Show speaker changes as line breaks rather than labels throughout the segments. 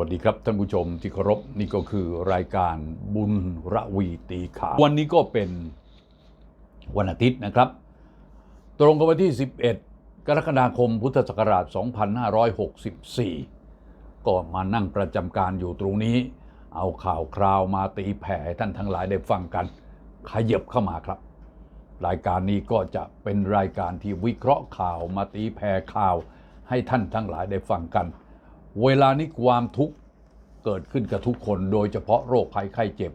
วัสดีครับท่านผู้ชมที่เคารพนี่ก็คือรายการบุญระวีตีข่าววันนี้ก็เป็นวันอาทิตย์นะครับ ตรงกับวันที่ 11 กรกฎาคมพุทธศักราช 2564 ก็มานั่งประจำการอยู่ตรงนี้ เอาข่าวคราวมาตีแผ่ให้ท่านทั้งหลายได้ฟังกัน ขยับเข้ามาครับ รายการนี้ก็จะเป็นรายการที่วิเคราะห์ข่าวมาตีแผ่ข่าวให้ท่านทั้งหลายได้ฟังกัน เวลานี้ความทุกข์เกิดขึ้นกับทุกคนโดยเฉพาะโรคภัยไข้เจ็บ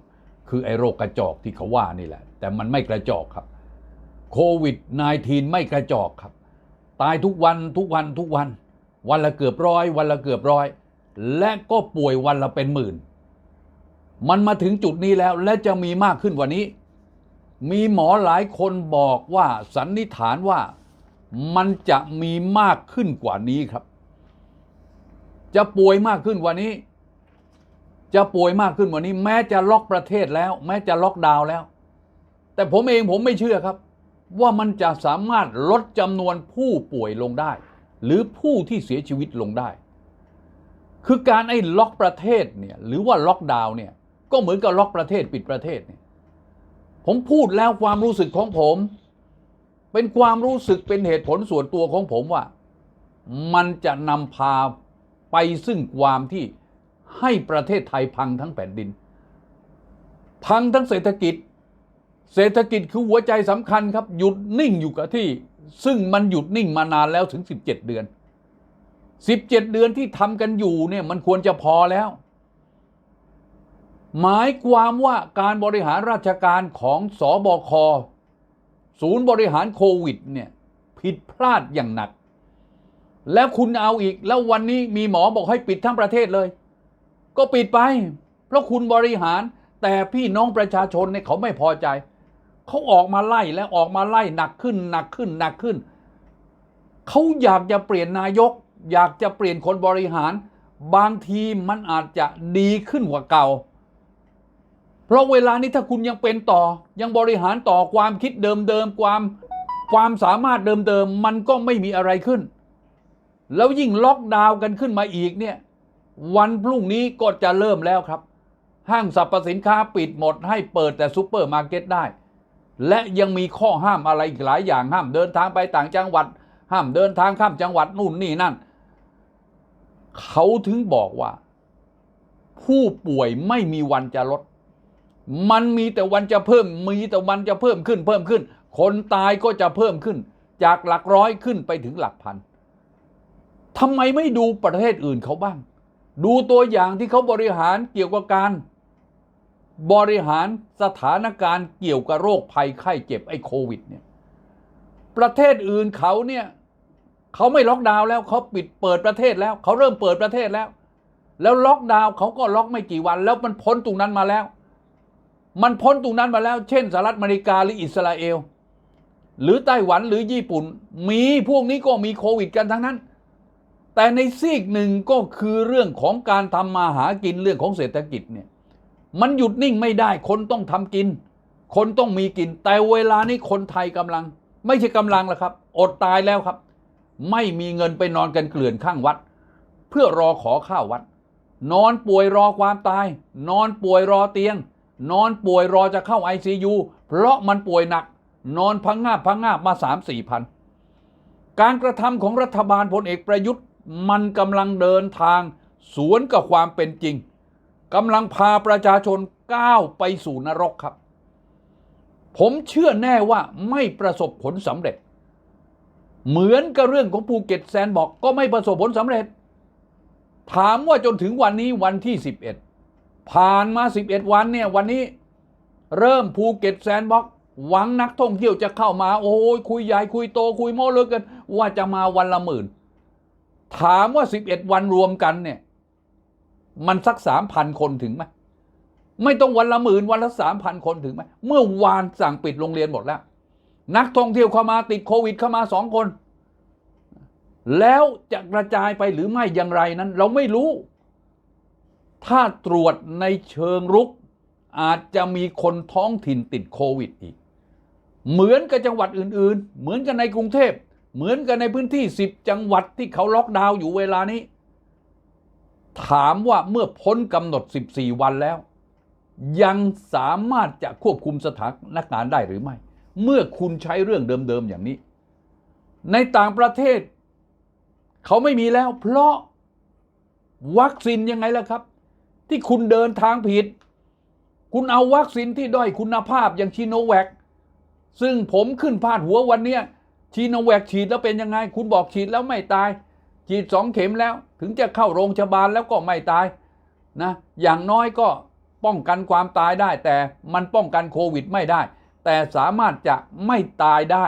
คือไอ้โรคกระจอกที่เขาว่านี่แหละ แต่มันไม่กระจอกครับโควิด -19 ไม่กระจอกครับ ตายทุกวันทุกวันทุกวัน วันละเกือบร้อย วันละเกือบร้อย และก็ป่วยวันละเป็นหมื่น มันมาถึงจุดนี้แล้วและจะมีมากขึ้นกว่านี้ มีหมอหลายคนบอกว่าสันนิษฐานว่ามันจะมีมากขึ้นกว่านี้ครับ จะป่วยมากขึ้นกว่านี้ จะป่วยมากขึ้นกว่านี้ แม้จะล็อกประเทศแล้ว แม้จะล็อกดาวน์แล้ว แต่ผมเองผมไม่เชื่อครับ ว่ามันจะสามารถลดจำนวนผู้ป่วยลงได้ หรือผู้ที่เสียชีวิตลงได้ คือการไอ้ล็อกประเทศเนี่ยหรือว่าล็อกดาวน์เนี่ยก็เหมือนกับล็อกประเทศปิดประเทศเนี่ยผมพูดแล้วความรู้สึกของผม เป็นความรู้สึกเป็นเหตุผลส่วนตัวของผมว่า มันจะนำพา ไปซึ่งความที่ให้ประเทศไทยพังทั้งแผ่นดิน พังทั้งเศรษฐกิจ เศรษฐกิจคือหัวใจสำคัญครับ หยุดนิ่งอยู่กับที่ ซึ่งมันหยุดนิ่งมานานแล้วถึง 17 เดือน 17 เดือนที่ทำกันอยู่เนี่ยมันควรจะพอแล้ว หมายความว่าการบริหารราชการของสอบคศูนย์บริหารโควิดเนี่ยผิดพลาดอย่างหนัก แล้วคุณเอาอีก แล้ววันนี้มีหมอบอกให้ปิดทั้งประเทศเลย ก็ปิดไป เพราะคุณบริหาร แต่พี่น้องประชาชนเนี่ยเขาไม่พอใจ เขาออกมาไล่แล้วออกมาไล่หนักขึ้นหนักขึ้นหนักขึ้น เขาอยากจะเปลี่ยนนายก อยากจะเปลี่ยนคนบริหาร บางทีมันอาจจะดีขึ้นกว่าเก่า เพราะเวลานี้ถ้าคุณยังเป็นต่อ ยังบริหารต่อความคิดเดิมๆความ ความสามารถเดิมๆมันก็ไม่มีอะไรขึ้น แล้วยิ่งล็อกดาวน์กันขึ้นมาอีกเนี่ย วันพรุ่งนี้ก็จะเริ่มแล้วครับ ห้างสรรพสินค้าปิดหมด ให้เปิดแต่ซูเปอร์มาร์เก็ตได้ และยังมีข้อห้ามอะไรอีกหลายอย่างห้ามเดินทางไปต่างจังหวัด ห้ามเดินทางข้ามจังหวัดนู่นนี่นั่น เขาถึงบอกว่า ผู้ป่วยไม่มีวันจะลด มันมีแต่วันจะเพิ่ม มีแต่วันจะเพิ่มขึ้นเพิ่มขึ้น คนตายก็จะเพิ่มขึ้น จากหลักร้อยขึ้นไปถึงหลักพัน ทำไมไม่ดูประเทศอื่นเขาบ้าง ดูตัวอย่างที่เขาบริหารเกี่ยวกับการ บริหารสถานการณ์เกี่ยวกับโรคภัยไข้เจ็บไอ้โควิดเนี่ยประเทศอื่นเขาเนี่ยเขาไม่ล็อกดาวน์แล้วเขาปิดเปิดประเทศแล้วเขาเริ่มเปิดประเทศแล้ว แล้วล็อกดาวน์เขาก็ล็อกไม่กี่วัน แล้วมันพ้นตรงนั้นมาแล้ว มันพ้นตรงนั้นมาแล้ว เช่นสหรัฐอเมริกาหรืออิสราเอล หรือไต้หวันหรือญี่ปุ่น มีพวกนี้ก็มีโควิดกันทั้งนั้น แต่ในซีกหนึ่งก็คือเรื่องของการทำมาหากินเรื่องของเศรษฐกิจเนี่ยมันหยุดนิ่งไม่ได้คนต้องทำกิน คนต้องมีกิน แต่เวลานี้คนไทยกำลัง ไม่ใช่กำลังแล้วครับ อดตายแล้วครับ ไม่มีเงินไปนอนกันเกลื่อนข้างวัด เพื่อรอขอข้าววัด นอนป่วยรอความตาย นอนป่วยรอเตียง นอนป่วยรอจะเข้า ICU เพราะมันป่วยหนัก นอนพังงาบพังงาบมาสามสี่พันการกระทำของรัฐบาลพลเอกประยุทธ์ มันกำลังเดินทางสวนกับความเป็นจริงกำลังพาประชาชนก้าวไปสู่นรกครับ ผมเชื่อแน่ว่าไม่ประสบผลสำเร็จ เหมือนกับเรื่องของภูเก็ตแซนบอกก็ไม่ประสบผลสำเร็จ ถามว่าจนถึงวันนี้วันที่ 11 ผ่านมา 11 วันเนี่ยวันนี้เริ่มภูเก็ตแซนบ็อกหวังนักท่องเที่ยวจะเข้ามา โอ้ยคุยใหญ่คุยโตคุยโม้เหลือเกินว่าจะมาวันละหมื่น ถามว่า 11 วันรวมกันเนี่ย มันสักสามพันคนถึงไหมไม่ต้องวันละหมื่นวันละสามพันคนถึงไหมเมื่อวานสั่งปิดโรงเรียนหมดแล้ว นักท่องเที่ยวเข้ามาติดโควิดเข้ามาสองคน แล้วจะกระจายไปหรือไม่อย่างไรนั้น เราไม่รู้ ถ้าตรวจในเชิงรุก อาจจะมีคนท้องถิ่นติดโควิดอีก เหมือนกับจังหวัดอื่น ๆ เหมือนกันในกรุงเทพ เหมือนกันในพื้นที่ 10 จังหวัดที่เขาล็อกดาวน์อยู่เวลานี้ ถามว่าเมื่อพ้นกำหนด 14 วันแล้ว ยังสามารถจะควบคุมสถานการณ์ได้หรือไม่ เมื่อคุณใช้เรื่องเดิมๆอย่างนี้ ในต่างประเทศ เขาไม่มีแล้ว เพราะวัคซีนยังไงล่ะครับ ที่คุณเดินทางผิด คุณเอาวัคซีนที่ด้อยคุณภาพอย่างชิโนแวคซึ่งผมขึ้นพาดหัววันเนี้ย ชิโนแวคฉีดแล้วเป็นยังไง คุณบอกฉีดแล้วไม่ตาย ฉีดสองเข็มแล้ว ถึงจะเข้าโรงพยาบาลแล้วก็ไม่ตายนะอย่างน้อยก็ป้องกันความตายได้ แต่มันป้องกันโควิดไม่ได้ แต่สามารถจะไม่ตายได้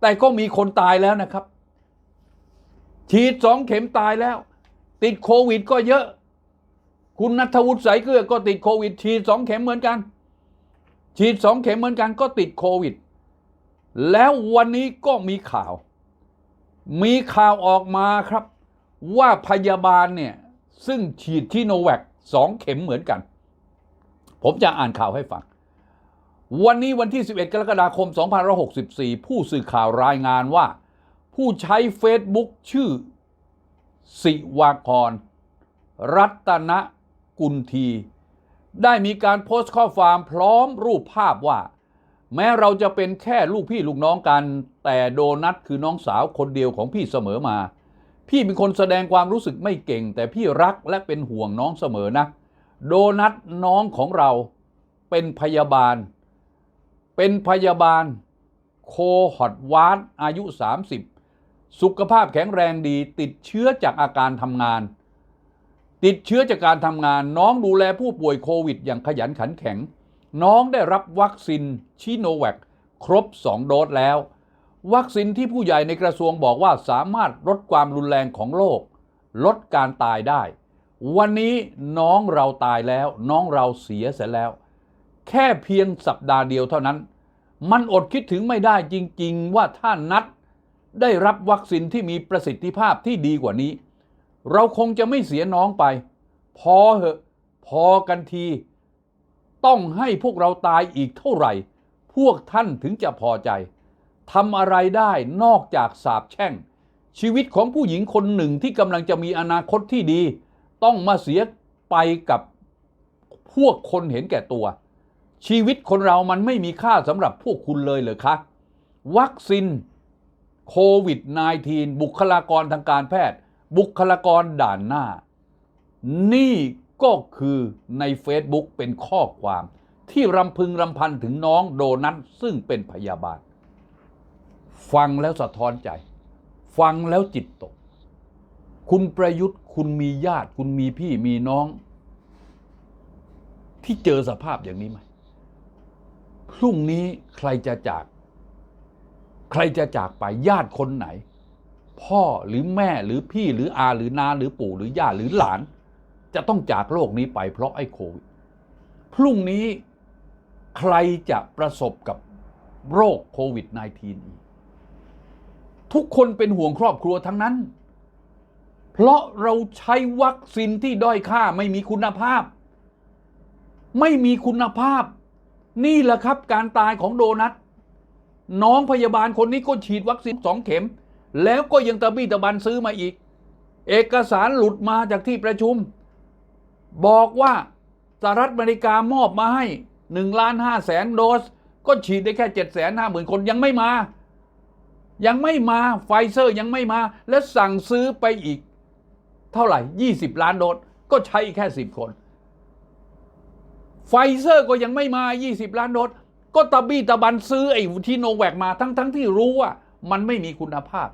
แต่ก็มีคนตายแล้วนะครับ ฉีดสองเข็มตายแล้ว ติดโควิดก็เยอะ คุณนัทวุฒิสายเกลือก็ติดโควิด ฉีดสองเข็มเหมือนกัน ฉีดสองเข็มเหมือนกันก็ติดโควิด แล้ววันนี้ก็มีข่าว มีข่าวออกมาครับ ว่าพยาบาลเนี่ย ซึ่งฉีดที่โนแวคสองเข็มเหมือนกัน ผมจะอ่านข่าวให้ฟัง วันนี้วันที่ 11 กรกฎาคม 2564 ผู้สื่อข่าวรายงานว่า ผู้ใช้เฟซบุ๊กชื่อ สิวากร รัตนกุลที ได้มีการโพสต์ข้อความพร้อมรูปภาพว่า แม้เราจะเป็นแค่ลูกพี่ลูกน้องกัน แต่โดนัทคือน้องสาวคนเดียวของพี่เสมอมา พี่เป็นคนแสดงความรู้สึกไม่เก่ง แต่พี่รักและเป็นห่วงน้องเสมอนะ โดนัทน้องของเราเป็นพยาบาล เป็นพยาบาล โคฮอตวาร์ดอายุ 30 สุขภาพแข็งแรงดี ติดเชื้อจากอาการทำงาน ติดเชื้อจากการทำงาน น้องดูแลผู้ป่วยโควิด อย่างขยันขันแข็ง น้องได้รับวัคซีนชิโนแวคครบ 2 โดสแล้ว วัคซีนที่ผู้ใหญ่ในกระทรวงบอกว่าสามารถลดความรุนแรงของโรคลดการตายได้ วันนี้น้องเราตายแล้ว น้องเราเสียเสียแล้ว แค่เพียงสัปดาห์เดียวเท่านั้น มันอดคิดถึงไม่ได้จริง ๆ ว่าถ้านัดได้รับวัคซีนที่มีประสิทธิภาพที่ดีกว่านี้ เราคงจะไม่เสียน้องไป พอเหอะ พอกันที ต้องให้พวกเราตายอีกเท่าไหร่ พวกท่านถึงจะพอใจทำอะไรได้นอกจากสาบแช่ง ชีวิตของผู้หญิงคนหนึ่งที่กำลังจะมีอนาคตที่ดี ต้องมาเสียไปกับพวกคนเห็นแก่ตัว ชีวิตคนเรามันไม่มีค่าสำหรับพวกคุณเลยเหรอคะ วัคซีนโควิด -19 บุคลากรทางการแพทย์ บุคลากรด่านหน้า นี่ ก็คือใน Facebook เป็นข้อความที่รำพึงรำพันถึงน้องโดนัทซึ่งเป็นพยาบาล ฟังแล้วสะท้อนใจ ฟังแล้วจิตตก คุณประยุทธ์คุณมีญาติ คุณมีพี่มีน้อง ที่เจอสภาพอย่างนี้ไหมพรุ่งนี้ใครจะจาก ใครจะจากไปญาติคนไหน พ่อหรือแม่หรือพี่หรืออาหรือนาหรือปู่หรือย่าหรือหลาน จะต้องจากโลกนี้ไปเพราะไอ้โควิด พรุ่งนี้ใครจะประสบกับโรคโควิด -19 อีกทุกคนเป็นห่วงครอบครัวทั้งนั้น เพราะเราใช้วัคซีนที่ด้อยค่าไม่มีคุณภาพ ไม่มีคุณภาพ นี่แหละครับการตายของโดนัท น้องพยาบาลคนนี้ก็ฉีดวัคซีนสองเข็ม แล้วก็ยังตะบี้ตะบันซื้อมาอีก เอกสารหลุดมาจากที่ประชุม บอกว่าสหรัฐอเมริกามอบมาให้1ล้าน5แสนโดส ก็ฉีดได้แค่7แสนห้าหมื่นคนยังไม่มา ยังไม่มาไฟเซอร์ยังไม่มา และสั่งซื้อไปอีก เท่าไหร่ 20 ล้านโดส ก็ใช้แค่ 10 คน ไฟเซอร์ก็ยังไม่มา 20 ล้านโดส ก็ตะบี้ตะบันซื้อไอ้ที่โนแวกมาทั้งทั้งที่รู้ว่า มันไม่มีคุณภาพ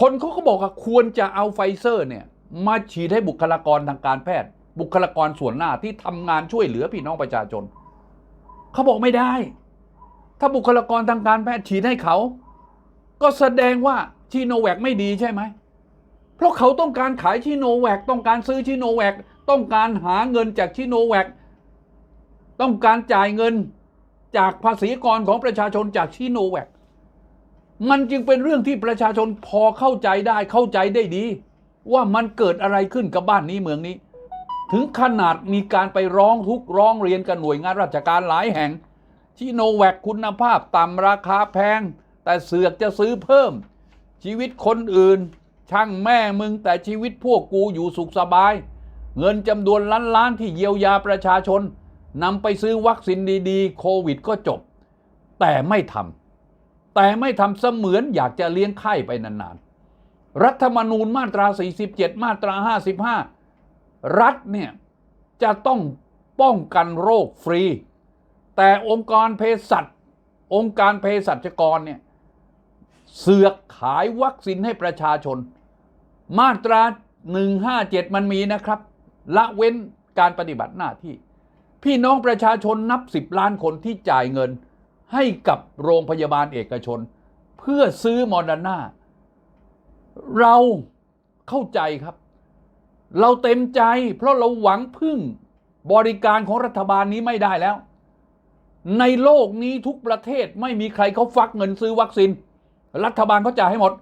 คนเขาก็บอกว่าควรจะเอาไฟเซอร์เนี่ย มาฉีดให้บุคลากรทางการแพทย์ บุคลากรส่วนหน้าที่ทำงานช่วยเหลือพี่น้องประชาชนเขาบอกไม่ได้ ถ้าบุคลากรทางการแพทย์ฉีดให้เขา ก็แสดงว่าชิโนแวคไม่ดีใช่ไหมเพราะเขาต้องการขายชิโนแวคต้องการซื้อชิโนแวคต้องการหาเงินจากชิโนแวคต้องการจ่ายเงินจากภาษีกรของประชาชนจากชิโนแวคมันจึงเป็นเรื่องที่ประชาชนพอเข้าใจได้เข้าใจได้ดี ว่ามันเกิดอะไรขึ้นกับบ้านนี้เมืองนี้ ถึงขนาดมีการไปร้องทุกข์ร้องเรียนกับหน่วยงานราชการหลายแห่งชิโนแวคคุณภาพต่ำราคาแพง แต่เสือกจะซื้อเพิ่ม ชีวิตคนอื่น ช่างแม่มึงแต่ชีวิตพวกกูอยู่สุขสบาย เงินจำนวนล้านล้านๆที่เยียวยาประชาชนนำไปซื้อวัคซีนดีๆ โควิดก็จบ แต่ไม่ทำแต่ไม่ทำเสมือนอยากจะเลี้ยงไข้ไปนานๆ รัฐธรรมนูญมาตรา 47 มาตรา 55 รัฐเนี่ยจะต้องป้องกันโรคฟรี แต่องค์กรเภสัชองค์การเภสัชกรเนี่ยเสือกขายวัคซีนให้ประชาชน มาตรา 157 มันมีนะครับ ละเว้นการปฏิบัติหน้าที่ พี่น้องประชาชนนับ 10 ล้านคนที่จ่ายเงินให้กับโรงพยาบาลเอกชน เพื่อซื้อมอร์ดาน่า เราเข้าใจครับ เราเต็มใจ เพราะเราหวังพึ่งบริการของรัฐบาลนี้ไม่ได้แล้ว ในโลกนี้ทุกประเทศไม่มีใครเขาฟักเงินซื้อวัคซีน รัฐบาลเขาจ่ายให้หมด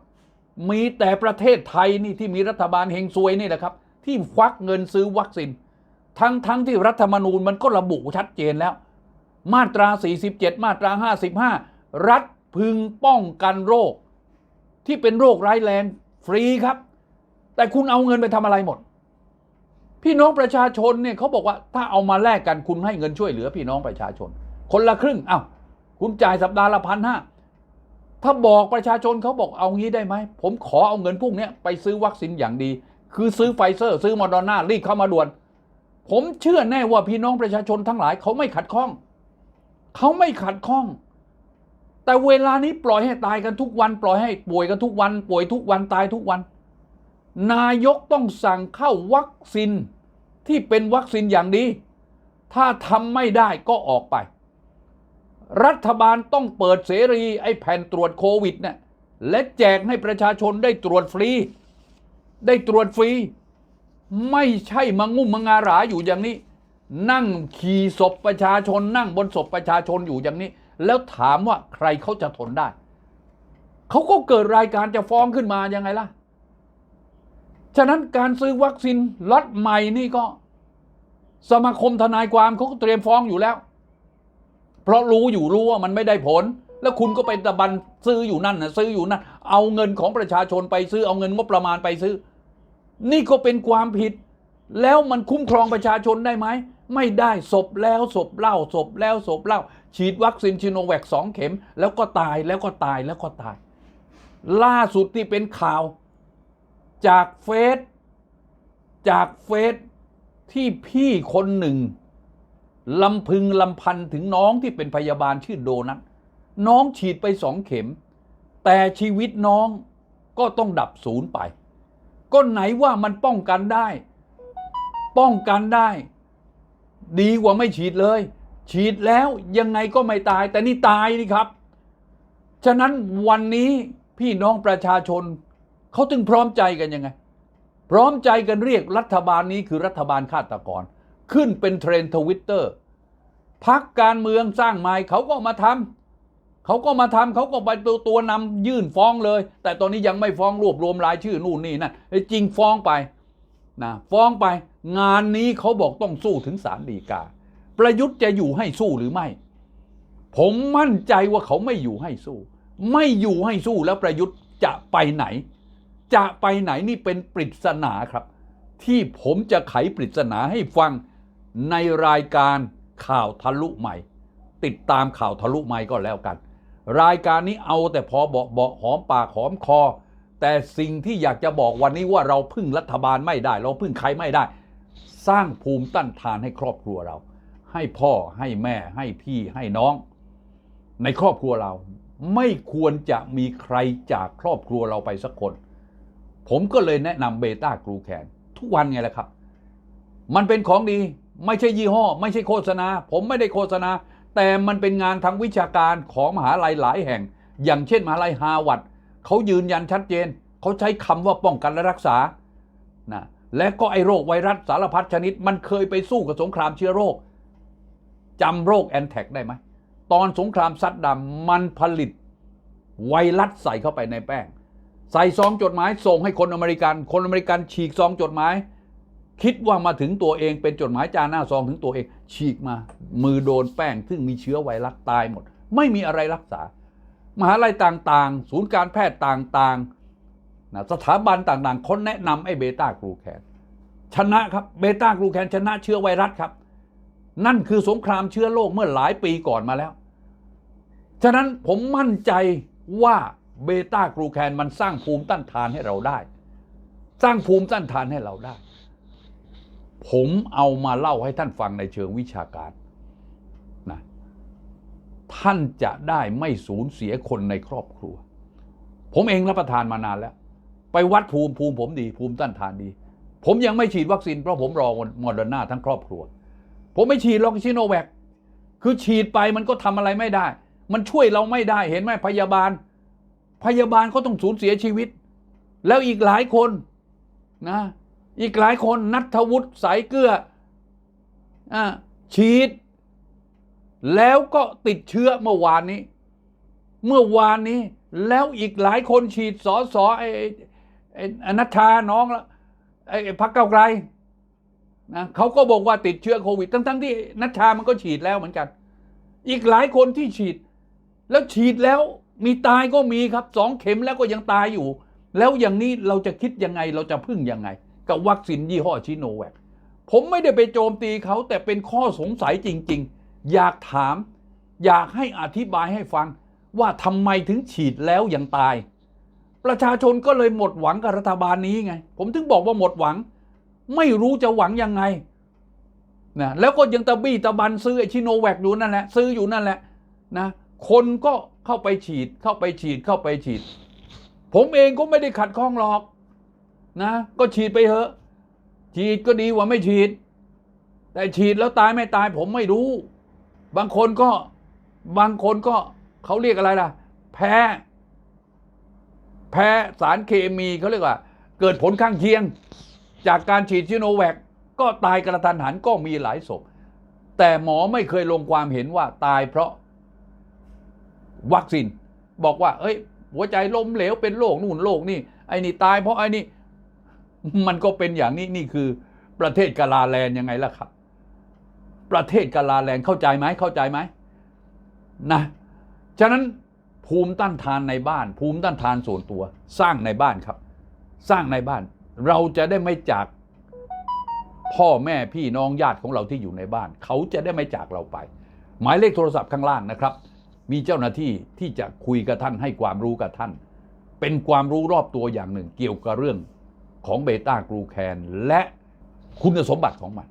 มีแต่ประเทศไทยนี่ที่มีรัฐบาลเฮงซวยนี่แหละครับ ที่ควักเงินซื้อวัคซีนทั้งทั้งที่รัฐธรรมนูญมันก็ระบุชัดเจนแล้ว มาตรา 47 มาตรา 55 รัฐพึงป้องกันโรค ที่เป็นโรคร้ายแรง ฟรีครับ แต่คุณเอาเงินไปทำอะไรหมด พี่น้องประชาชนเนี่ยเขาบอกว่าถ้าเอามาแลกกันคุณให้เงินช่วยเหลือพี่น้องประชาชน คนละครึ่งอ้าวคุณจ่ายสัปดาห์ละพันห้าถ้าบอกประชาชนเขาบอกเอางี้ได้ไหม ผมขอเอาเงินพวกนี้ไปซื้อวัคซีนอย่างดี คือซื้อไฟเซอร์ ซื้อมอร์ดอนารีบเข้ามาด่วน ผมเชื่อแน่ว่าพี่น้องประชาชนทั้งหลายเขาไม่ขัดข้อง เขาไม่ขัดข้อง แต่เวลานี้ปล่อยให้ตายกันทุกวัน ปล่อยให้ป่วยกันทุกวัน ป่วยทุกวันตายทุกวัน นายกต้องสั่งเข้าวัคซีนที่เป็นวัคซีนอย่างดี ถ้าทำไม่ได้ก็ออกไป รัฐบาลต้องเปิดเสรีไอ้แผ่นตรวจโควิดเนี่ยและแจกให้ประชาชนได้ตรวจฟรี ได้ตรวจฟรี ไม่ใช่มางุ่มมางาหราอยู่อย่างนี้ นั่งขี่ศพประชาชน นั่งบนศพประชาชนอยู่อย่างนี้ แล้วถามว่าใครเขาจะทนได้ เขาก็เกิดรายการจะฟ้องขึ้นมายังไงล่ะ ฉะนั้นการซื้อวัคซีนล็อตใหม่นี่ก็ สมาคมทนายความเขาก็เตรียมฟ้องอยู่แล้ว เพราะรู้อยู่รู้ว่ามันไม่ได้ผล แล้วคุณก็ไปตะบันซื้ออยู่นั่นนะซื้ออยู่นั่น เอาเงินของประชาชนไปซื้อ เอาเงินงบประมาณไปซื้อ นี่ก็เป็นความผิด แล้วมันคุ้มครองประชาชนได้ไหมไม่ได้ศพแล้วศพเล่าศพแล้วศพเล่า ฉีดวัคซีนชิโนแวคสองเข็ม แล้วก็ตายแล้วก็ตายแล้วก็ตาย ล่าสุดที่เป็นข่าวจากเฟซจากเฟซที่พี่คนหนึ่งลำพึงลำพันถึงน้องที่เป็นพยาบาลชื่อโดนัทน้องฉีดไปสองเข็ม แต่ชีวิตน้องก็ต้องดับศูนย์ไป ก็ไหนว่ามันป้องกันได้ ป้องกันได้ ดีกว่าไม่ฉีดเลย ฉีดแล้วยังไงก็ไม่ตาย แต่นี่ตายนี่ครับ ฉะนั้นวันนี้พี่น้องประชาชนเขาถึงพร้อมใจกันยังไง พร้อมใจกันเรียกรัฐบาลนี้คือรัฐบาลฆาตกร ขึ้นเป็นเทรนด์ทวิตเตอร์พักการเมืองสร้างใหม่เขาก็มาทำเขาก็มาทำเขาก็ไปตัวตัวนำยื่นฟ้องเลย แต่ตอนนี้ยังไม่ฟ้องรวบรวมรายชื่อนู่นนี่นั่นจริงฟ้องไปนะฟ้องไป งานนี้เขาบอกต้องสู้ถึงศาลฎีกา ประยุทธ์จะอยู่ให้สู้หรือไม่ ผมมั่นใจว่าเขาไม่อยู่ให้สู้ ไม่อยู่ให้สู้แล้วประยุทธ์จะไปไหน จะไปไหนนี่เป็นปริศนาครับ ที่ผมจะไขปริศนาให้ฟังในรายการข่าวทะลุใหม่ ติดตามข่าวทะลุใหม่ก็แล้วกัน รายการนี้เอาแต่พอเบาเบาหอมปากหอมคอ แต่สิ่งที่อยากจะบอกวันนี้ว่าเราพึ่งรัฐบาลไม่ได้ เราพึ่งใครไม่ได้ สร้างภูมิต้านทานให้ครอบครัวเรา ให้พ่อให้แม่ให้พี่ให้น้อง ในครอบครัวเราไม่ควรจะมีใครจากครอบครัวเราไปสักคน ผมก็เลยแนะนำเบต้ากรูแคนทุกวันไงแหละครับ มันเป็นของดีไม่ใช่ยี่ห้อ ไม่ใช่โฆษณา ผมไม่ได้โฆษณา แต่มันเป็นงานทางวิชาการของมหาลัยหลายแห่ง อย่างเช่นมหาลัยฮาร์วาร์ดเขายืนยันชัดเจน เขาใช้คำว่าป้องกันและรักษานะและก็ไอโรคไวรัสสารพัดชนิด มันเคยไปสู้กับสงครามเชื้อโรค จำโรคแอนแท็กได้ไหม ตอนสงครามซัดดำมันผลิตไวรัสใส่เข้าไปในแป้ง ใส่ซองจดหมายส่งให้คนอเมริกัน คนอเมริกันฉีกซองจดหมาย คิดว่ามาถึงตัวเองเป็นจดหมายจาหน้าซองถึงตัวเอง ฉีกมา มือโดนแป้ง ซึ่งมีเชื้อไวรัสตายหมด ไม่มีอะไรรักษา มหาลัยต่างๆ ศูนย์การแพทย์ต่างๆนะสถาบันต่างๆเขาแนะนำไอ้เบต้ากลูแคนชนะครับเบต้ากลูแคนชนะเชื้อไวรัสครับ นั่นคือสงครามเชื้อโรคเมื่อหลายปีก่อนมาแล้ว ฉะนั้นผมมั่นใจว่าเบต้ากลูแคนมันสร้างภูมิต้านทานให้เราได้ สร้างภูมิต้านทานให้เราได้ ผมเอามาเล่าให้ท่านฟังในเชิงวิชาการนะท่านจะได้ไม่สูญเสียคนในครอบครัว ผมเองรับประทานมานานแล้ว ไปวัดภูมิภูมิผมดี ภูมิต้านทานดี ผมยังไม่ฉีดวัคซีนเพราะผมรอโมเดอร์นาทั้งครอบครัว ผมไม่ฉีดล็อกชิโนแวคคือฉีดไปมันก็ทำอะไรไม่ได้ มันช่วยเราไม่ได้เห็นไหมพยาบาล พยาบาลเขาต้องสูญเสียชีวิต แล้วอีกหลายคนนะอีกหลายคนนัทวุฒิสายเกลืออฉีด แล้วก็ติดเชื้อเมื่อวานนี้ เมื่อวานนี้แล้วอีกหลายคนฉีดสอสอไอ้ไอ้นัชชาน้องละไอ้ไอพักเก้าไกล นะเขาก็บอกว่าติดเชื้อโควิด ทั้งๆที่นัชชามันก็ฉีดแล้วเหมือนกัน อีกหลายคนที่ฉีด แล้วฉีดแล้วมีตายก็มีครับสองเข็มแล้วก็ยังตายอยู่ แล้วอย่างนี้เราจะคิดยังไงเราจะพึ่งยังไง กับวัคซีนยี่ห้อชิโนแวคผมไม่ได้ไปโจมตีเขาแต่เป็นข้อสงสัยจริง ๆ อยากถาม อยากให้อธิบายให้ฟัง ว่าทำไมถึงฉีดแล้วยังตาย ประชาชนก็เลยหมดหวังกับรัฐบาลนี้ไง ผมถึงบอกว่าหมดหวัง ไม่รู้จะหวังยังไงนะแล้วก็ยังตะบี้ตะบันซื้อไอชิโนแวคอยู่นั่นแหละซื้ออยู่นั่นแหละนะคนก็เข้าไปฉีดเข้าไปฉีดเข้าไปฉีด ผมเองก็ไม่ได้ขัดข้องหรอกนะก็ฉีดไปเถอะฉีดก็ดีกว่าไม่ฉีด แต่ฉีดแล้วตายไม่ตายผมไม่รู้ บางคนก็บางคนก็เขาเรียกอะไรล่ะ แพ้ แพ้สารเคมีเขาเรียกว่า เกิดผลข้างเคียง จากการฉีดชิโนแวคก็ตายกระทันหันก็มีหลายศพ แต่หมอไม่เคยลงความเห็นว่าตายเพราะวัคซีน บอกว่า เอ้ย หัวใจล้มเหลวเป็นโรคนู่นโรคนี่ไอ้นี่ตายเพราะไอ้นี่มันก็เป็นอย่างนี้นี่คือประเทศกาลาแลนยังไงล่ะครับ ประเทศกาลาแลนเข้าใจไหมเข้าใจไหมนะฉะนั้นภูมิต้านทานในบ้าน ภูมิต้านทานส่วนตัว สร้างในบ้านครับ สร้างในบ้าน เราจะได้ไม่จากพ่อแม่พี่น้องญาติของเราที่อยู่ในบ้าน เขาจะได้ไม่จากเราไป หมายเลขโทรศัพท์ข้างล่างนะครับ มีเจ้าหน้าที่ที่จะคุยกับท่านให้ความรู้กับท่าน เป็นความรู้รอบตัวอย่างหนึ่ง เกี่ยวกับเรื่องของเบต้ากลูแคนและคุณสมบัติของมัน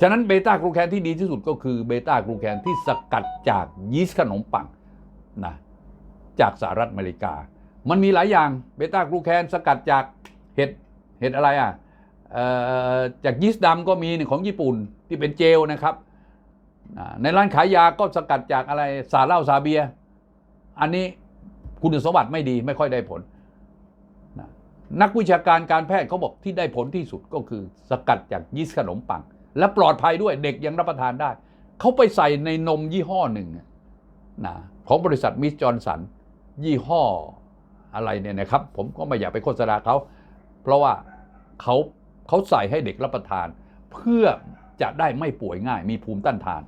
ฉะนั้นเบต้ากลูแคนที่ดีที่สุดก็คือเบต้ากลูแคนที่สกัดจากยีสต์ขนมปังนะจากสหรัฐอเมริกา มันมีหลายอย่างเบต้ากลูแคนสกัดจาก เห็ดเห็ดอะไรอะจากยีสต์ดำก็มีนี่ของญี่ปุ่นที่เป็นเจลนะครับ ในร้านขายยาก็สกัดจากอะไรสาเหล้าซาเบีย อันนี้คุณสมบัติไม่ดีไม่ค่อยได้ผล นักวิชาการการแพทย์เขาบอกที่ได้ผลที่สุดก็คือสกัดจากยีสต์ขนมปัง และปลอดภัยด้วยเด็กยังรับประทานได้ เขาไปใส่ในนมยี่ห้อหนึ่งนะของบริษัทมิสจอ h สันยี่ห้ออะไรเนี่ยนะครับ ผมก็ไม่อยากไปโฆษณาเขา เพราะว่าเขาเขาใส่ให้เด็กรับประทาน เพื่อจะได้ไม่ป่วยง่าย มีภูมิต้านทาน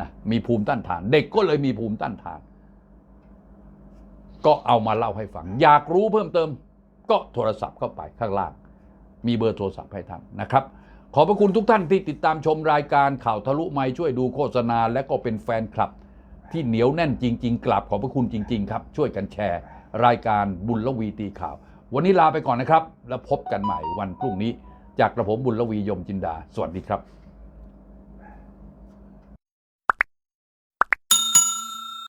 นะมีภูมิต้านทาน เด็กก็เลยมีภูมิต้านทาน ก็เอามาเล่าให้ฟัง อยากรู้เพิ่มเติม ก็โทรศัพท์เข้าไปข้างล่าง มีเบอร์โทรศัพท์ให้ท่านนะครับ ขอบพระคุณทุกท่านที่ติดตามชมรายการข่าวทะลุไม้ช่วยดูโฆษณา และก็เป็นแฟนคลับ ที่เหนียวแน่นจริง ๆ กราบขอบพระคุณจริง ๆ ครับ ช่วยกันแชร์ รายการบุญละวีตีข่าว วันนี้ลาไปก่อนนะครับ แล้วพบกันใหม่วันพรุ่งนี้ จากกระผมบุญละวียมจินดา สวัสดีครับ